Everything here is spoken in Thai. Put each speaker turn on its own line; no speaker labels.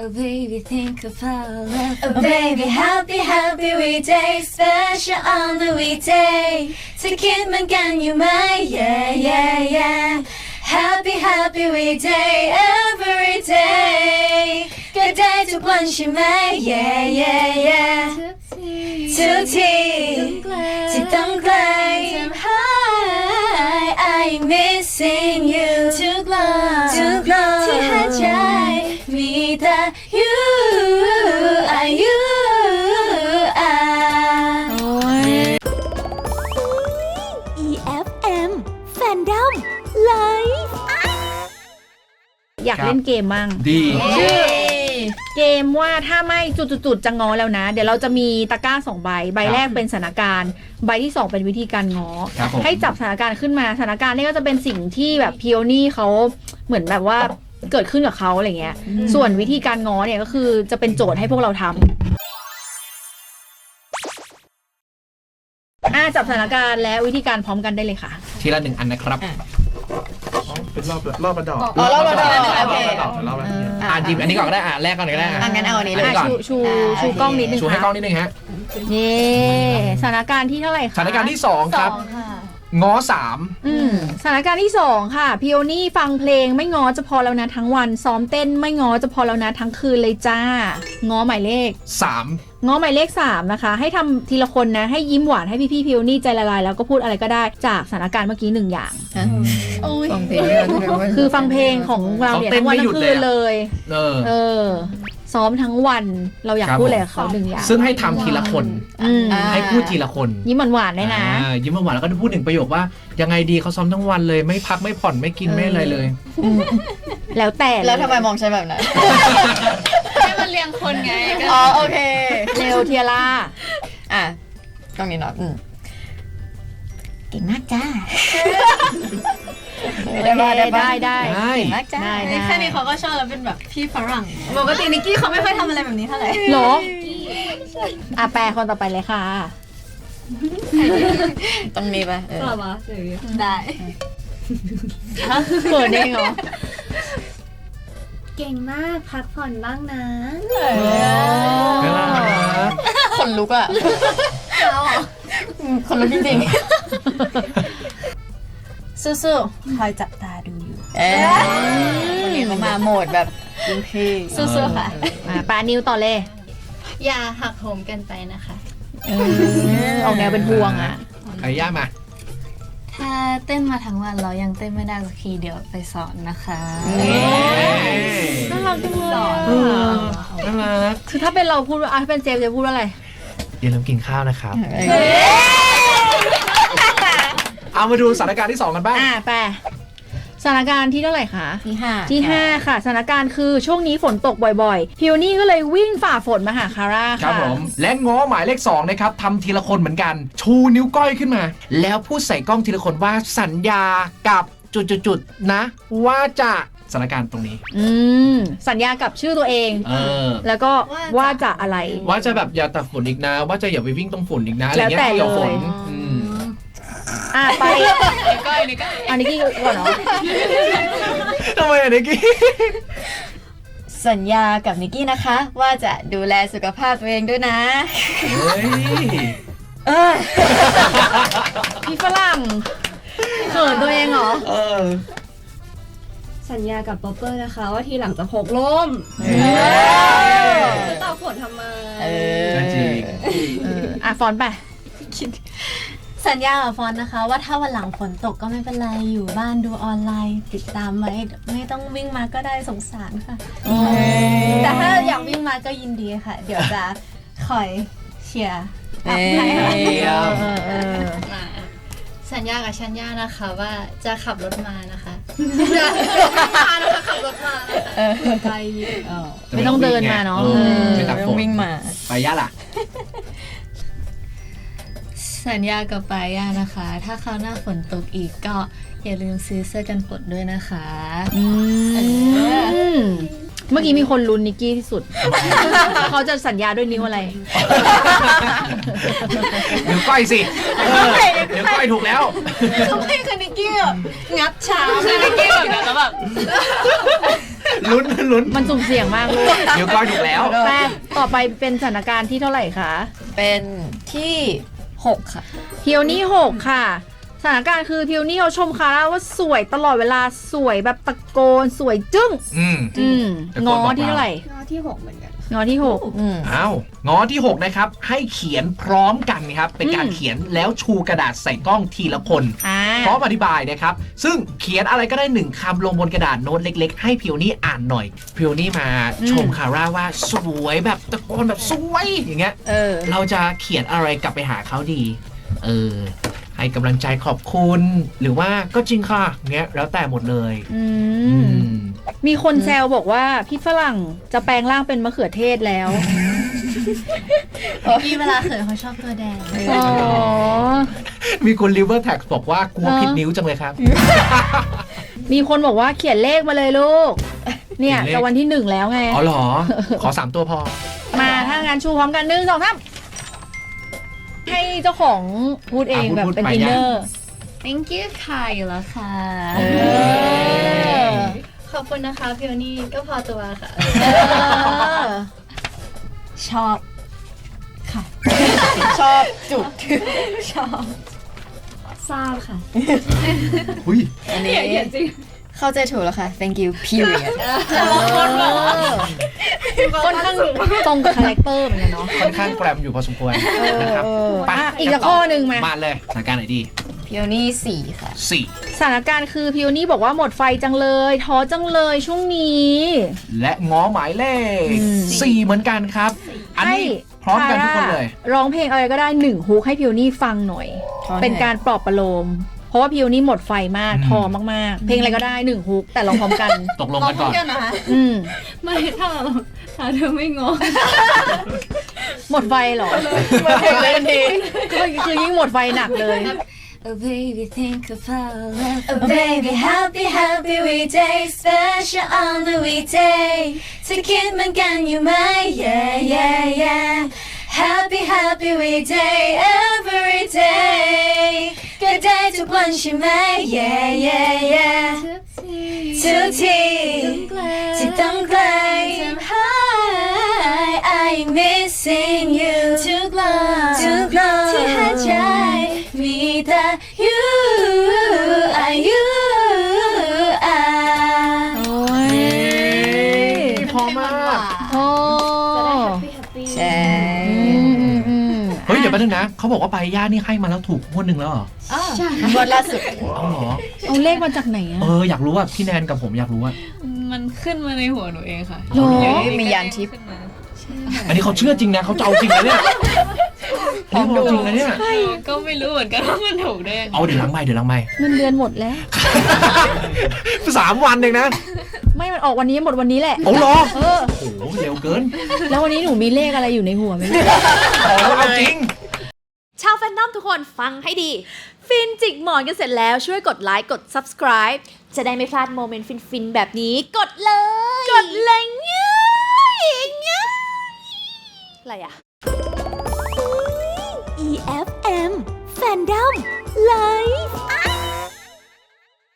Oh baby, think of our love.
Oh baby happy happy weekday special on the weekday จะคิดเหมือนกันอยู่ไหม yeah yeah yeah happy happy weekday every day ก็ได้ทุกวันใช่ไหม yeah yeah yeah ทุกทีที่ต้องไกลทำให้ I'm missing า
กเล่นเกมมั่ง
ดี
ชื่อ เกมว่าถ้าไม่จุดๆๆจะงอแล้วนะ เดี๋ยวเราจะมีตะกร้าสองใบ ใบแรกเป็นสถานการณ์ ใบที่สองเป็นวิธีการงอ
ครับผม
ให้จับสถานการณ์ขึ้นมาสถานการณ์นี่ก็จะเป็นสิ่งที่แบบพิโอนี่เขาเหมือนแบบว่าเกิดขึ้นกับเขาอะไรเงี้ย ส่วนวิธีการง้อเนี่ยก็คือจะเป็นโจทย์ให้พวกเราทำอ่าจับสถานการณ์และวิธีการพร้อมกันได้เลยค่ะ
ทีละหนึ่งอันนะครับ
เป็นรอบรอบระดอก
อ๋อรอบระดอก
รอบ
โอเค
ระดอกรอบระดอก
อ่าหยิบอันนี้ก่อนก็ได้อะแรกก่อนก็ได้
อะงั้นเอาอันนี้เลย
ก่อน
ชูชูชูกล้องนิดนึง
ชูให้
ค่ะ
กล้องนิดนึงฮะ
เย่สถานการณ์ที่เท่าไหร่คะ
สถานการณ์ที่สองครับ
ค่ะ
ง้อสาม
อืมสถานการณ์ที่สองค่ะพิโอนี่ฟังเพลงไม่ง้อจะพอแล้วนะทั้งวัน ซ้อมเต้นไม่ง้อจะพอแล้วนะทั้งคืนเลยจ้าง้อหมายเลข
สาม
ง้อหมายเลขสามนะคะ ให้ทำทีละคนนะ ให้ยิ้มหวานให้พี่ๆพิโอนี่ใจละลาย แล้วก็พูดอะไรก็ได้จากสถานการณ์เมื่อกี้หนึ่งอย่าง
ฟังเพลง
คือฟังเพลงของเราเนี่ยทั้งวันทั้งคืนเลย
เออ
เออ ซ้อมทั้งวันเราอยาก
ครับ
พูดอะไรกับเขาหนึ่งอย่าง
ซึ่งให้ทำทีละคน
อืม
อ่า
ให้พูดทีละคน
ยิ้มหวานๆได้นะ
อ่ายิ้มหวานๆแล้วก็พูดหนึ่งประโยคว่า ยังไงดีเขาซ้อมทั้งวันเลยไม่พักไม่ผ่อนไม่กินไม่อะไรเลย
แล้วแต่เย
แล้วทำไมมองใช้แบบนั้น
ให้มันเรียงคนไงก็
อ๋อโอเค
เร็วเทียร่า
อะตรงนี้เนาะอืมเก่งมากจ้า
ได้ได้ได้ได้
ได้
เก่งมากจ้า
ได้ได้
แค่นี้เขาก็ชอบแล้วเป็นแบบพี่ฝรั่งปกตินิกกี้เขาไม่ค่อยทำอะไรแบบนี้เท่าไหร่
เหรออะแปลคนต่อไปเลยค่ะ
ตรงนี้ปะเออ
ได้
เขินเองเหรอ
เก่งมากพักผ่อนบ้างนะ
น่ารัก
คนลุกอะอืมคนลุกจริง
สู้ๆคอยจับตาดูอยู่
ๆเอ๊ะวันนี้เขามาโหมดแบบรุ่นพี่
สู้ๆค่ะ
อะปลานิวต่อเลย
อย่าหักโหมกันไปนะคะ
ออกแนวเป็นพวงอะ
ไอ้ย่ามา
ถ้าเต้นมาทั้งวันเรายังเต้นไม่ได้สักทีเดี๋ยวไปสอนนะคะ
น่ารักจังเลย
เออน่ารัก
คือถ้าเป็นเราพูดว่าอะถ้าเป็นเจมส์จะพูดว่าอะไร
อย่าลืมกินข้าวนะครับ เอามาดูสถานการณ์ที่สองกันบ้าง
อะแปล สถานการณ์ที่เท่าไหร่คะ
ที่ห้า
ที่ 5 ค่ะสถานการณ์คือช่วงนี้ฝนตกบ่อยๆ พิวนี่ก็เลยวิ่งฝ่าฝนมาหาคาร่า
ครั
ค่ะ
บผมและง้อหมายเลขสองนะครับทำทีละคนเหมือนกัน ชูนิ้วก้อยขึ้นมา แล้วพูดใส่กล้องทีละคนว่าสัญญากับจุดๆๆนะ ว่าจะสถานการณ์ตรงนี้
อืมสัญญากับชื่อตัวเอง
เออ
แล้วก็ว่าจะอะไร
ว่าจะแบบอย่าตักฝนอีกนะ ว่าจะอย่าไปวิ่งตรงฝนอีกนะอะไรเงี้ย
แล้วแต่
เกี่ยวฝน
เลย
อืม
อะไป
ก้อยนี่ก็
อันนี้กี่ก่อนเนาะ
ทำไมอะนิกกี้
สัญญากับนิกกี้นะคะ ว่าจะดูแลสุขภาพตัวเองด้วยนะ
เฮ้ย
เออ
พี่ฝรั่งเขินตัวเองเหรอ
เออ
สัญญากับป๊อปเปอร์นะคะ ว่าทีหลังจะพกร่มจะตากฝนทำไม
เออ
จริง
เอออะฟอนไป
สัญญากับฟอนนะคะ ว่าถ้าวันหลังฝนตกก็ไม่เป็นไรอยู่บ้านดูออนไลน์ ติดตามไว้ไม่ต้องวิ่งมาก็ได้สงสารค่ะ แต่ถ้าอยากวิ่งมาก็ยินดีค่ะ เดี๋ยวจะคอยเชียร์
เอ้ย
เออเออ
สัญญากับชัญญานะคะว่าจะขับรถมานะคะจะมานะคะขับรถมานะคะไกลอยู่
ไม่ต้องเดินมาเนาะ
ออไม่ตัก
ต้
ฝ
อง
น
วิ่งมา
ไปย่าล่ะ
สัญญากับปายานะคะ ถ้าคราวหน้าฝนตกอีกก็อย่าลืมซื้อเสื้อกันฝนด้วยนะคะ
อืมเมื่อกี้มีคนลุ้นนิกกี้ที่สุด เขาจะสัญญาด้วยนิ้วอะไร
เดี๋ยวก้อยสิเออเดี๋ยวก้อยถูกแล้ว
ไม่คือนิกกี้แบบงัดช้าคือนิกกี้แบบนั้นแล้วแบบ
ลุ้นลุ้น
มันสุ่มเสี่ยงมากลูก
นิ้วก้อยถูกแล้ว
แป้งต่อไปเป็นสถานการณ์ที่เท่าไหร่คะ
เป็นที่ หกค่ะ
เพียวนี่หกค่ะ สถานการณ์คือเพียวนี่เขาชมคาร่าว่าสวยตลอดเวลาสวยแบบตะโกนสวยจึ้ง
อืม
อืม
ตะโกน
งอ
บอก
ที่เท่าไหร่
ข้อที่ 6 เหมือนกัน
งอที่หก
อืม
อ้าวงอที่ 6 นะครับ ให้เขียนพร้อมกันครับ เป็นการ
อืม
เขียนแล้วชูกระดาษใส่กล้องทีละคน
อ่า
พร้อมอธิบายนะครับ ซึ่งเขียนอะไรก็ได้หนึ่งคำลงบนกระดาษโน้ตเล็กๆ ให้พิวนี่อ่านหน่อย พิวนี่มาชมคาร่าว่าสวยแบบตะโกนแบบสวยอย่างเงี้ย
เออ
เราจะเขียนอะไรกลับไปหาเขาดี เออ ให้กำลังใจขอบคุณ หรือว่าก็จริงค่ะเงี้ยแล้วแต่หมดเลย
อื
อื
ม
ม
มีคนแซวบอกว่าพี่ฝรั่งจะแปลงร่างเป็นมะเขือเทศแล้ว
พี่เวลาเขินเขาชอบตัวแดง
อ๋อ
มีคนลิเวอร์แท็กบอกว่ากลัว
เออ
ผิดนิ้วจังเลยครับ
มีคนบอกว่าเขียนเลขมาเลยลูก เนี่ย
เขียนเลข
จะวันที่หนึ่งแล้วไง
อ๋อเหรอ ขอสามตัวพอ
มาถ้างานชูพร้อมกันหนึ่งสองสาม ให้เจ้าของพูดเอง
อะพูด
แบบ
พูด
เป็น
ไป
อิน
ยัง
เนอร์
thank you ค่ะอยู่แล้วค่ะ
เออ
ขอบคุณนะคะพิวนี่ก็พอตัวค่ะ
ชอบค่ะชอบจุดชอบ
ทราบค่ะ
อุ้ย
อันนี้เข้าใจถูกแล้วค่ะ thank you period
ค่อนข้างตรงกับคาแรคเตอร์เหมือนกันเนาะ
ค่อนข้างแกรมอยู่พอสมควรนะครับ
เออ
ไป
อะอีกสักข้อหนึ่งมา
มาเลยสถานการณ์ไหนดี
พิวนี่สี่ค่ะ
สี่
สถานการณ์คือพิวนี่บอกว่าหมดไฟจังเลยท้อจังเลยช่วงนี้
และง้อหมายเลข
อืม
สี่เหมือนกันครับ อันนี้พร้อมกันทุกคนเลย
ให้ร้องเพลงอะไรก็ได้หนึ่งฮุกให้พิวนี่ฟังหน่อย
ท้อ
เป็นการปลอบประโลมเพราะว่าพิวนี่หมดไฟมาก
อืม
ท้อมากๆ เพลงอะไรก็ได้หนึ่งฮุกแต่ร้องพร้อมกัน
ตกลงกันก่อน
กันนะคะ
อืม
ไม่ถ้า ถ้าเธอไม่งอ
หมดไฟเหรอหมดไฟเลยทันทีก็คือยิ่งหมดไฟหนักเลย
Oh baby think of our love Oh baby happy happy weekday special on the weekday จะคิดเหมือนกันอยู่ไหม yeah yeah yeah Happy happy weekday every day ก็ได้ทุกวันใช่ไหม yeah yeah yeah ทุกทีที่ต้ missing you ทุกลมทุกลมที่หายใจมีแต่ you are you are
โอ้ย
พอมาก
โอ้
ใช่
อืมอืมอืม
เฮ้ย เดี๋ยวแป๊บนึงนะ เขาบอกว่าใบย่านี่ให้มาแล้วถูกงวดหนึ่งแล้วเหรอ
งวดล่าสุด
เอาเหรอ
เอาเลขมาจากไหนอะ
เออ อยากรู้ว่าพี่แนนกับผมอยากรู้ว่า
มันขึ้นมาในหัวหนูเองค่ะ
หรอ
เฮ้ยมียานทิพย์
ขึ้นมา
อันนี้เขาเชื่อจริงนะเขาจะเอาจริงนะเนี่ยอันนี้เขาเอาจริงนะเนี่ย
ก็ไม่รู้เหมือนกันว่ามันถูกได้ยังไง
เอาเดี๋ยวหลังไม่เดี๋ยวหลังไม่
เงินเดือนหมดแล้ว
สามวันเองนะ
ไม่มันออกวันนี้หมดวันนี้แหละ
เอาเหรอ
เออ
โอ้โหเร็วเกิน
แล้ววันนี้หนูมีเลขอะไรอยู่ในหัวไหม
เอาเอาจริง
ชาวแฟนนอมทุกคนฟังให้ดี ฟินจิกหมอนกันเสร็จแล้วช่วยกดไลค์กด subscribe จะได้ไม่พลาดโมเมนต์ฟินๆแบบนี้ กดเลย กดเลยเนี่ย อะไรอะ EFM Fandom Life